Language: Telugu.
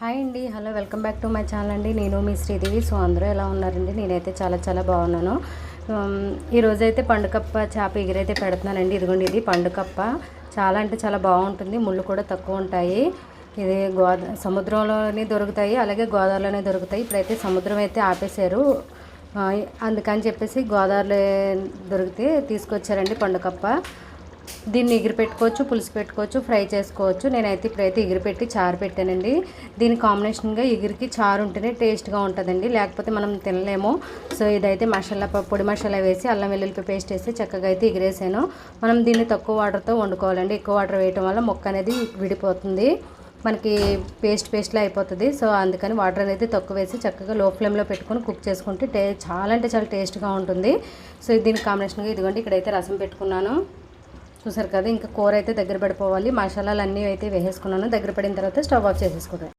హాయ్ అండి hello welcome back to my channel అండి. నేను మీ శ్రీదేవి. సో అందరూ ఎలా ఉన్నారండి? నేనైతే చాలా చాలా బాగున్నాను. ఉమ్, ఈరోజైతే పండుకప్ప చేప ఎగిరైతే పెడుతున్నానండి. ఇదిగోండి ఇది పండుకప్ప. చాలా అంటే చాలా బాగుంటుంది. ముళ్ళు కూడా తక్కువ ఉంటాయి. ఇది గోదా సముద్రంలోనే దొరుకుతాయి. అలాగే గోదావరిలోనే దొరుకుతాయి. ఇప్పుడైతే సముద్రం అయితే ఆపేశారు. అందుకని చెప్పేసి గోదావరిలో దొరికితే తీసుకొచ్చారండి పండుకప్ప. దీన్ని ఎగిరి పెట్టుకోవచ్చు పులుసు పెట్టుకోవచ్చు ఫ్రై చేసుకోవచ్చు. నేనైతే ఇప్పుడైతే ఎగిరి పెట్టి చారు పెట్టానండి. దీని కాంబినేషన్గా ఎగిరికి చారు ఉంటేనే టేస్ట్గా ఉంటుందండి. లేకపోతే మనం తినలేము. సో ఇదైతే మసాలా పొడి మసాలా వేసి అల్లం వెల్లుల్లి పేస్ట్ వేసి చక్కగా అయితే ఎగిరేసాను. మనం దీన్ని తక్కువ వాటర్తో వండుకోవాలండి. ఎక్కువ వాటర్ వేయటం వల్ల మొక్క అనేది విడిపోతుంది. మనకి పేస్ట్ పేస్ట్లా అయిపోతుంది. సో అందుకని వాటర్ అనేది తక్కువ వేసి చక్కగా లో ఫ్లేమ్లో పెట్టుకొని కుక్ చేసుకుంటే టే చాలా అంటే చాలా టేస్ట్గా ఉంటుంది. సో దీని కాంబినేషన్గా ఇదిగోండి ఇక్కడైతే రసం పెట్టుకున్నాను. చూసారు కదా ఇంకా కూర అయితే దగ్గర పడిపోవాలి. మసాలాలు అన్నీ అయితే వేసేసుకున్నాను. దగ్గర పడిన తర్వాత స్టవ్ ఆఫ్ చేసేసుకుంటాను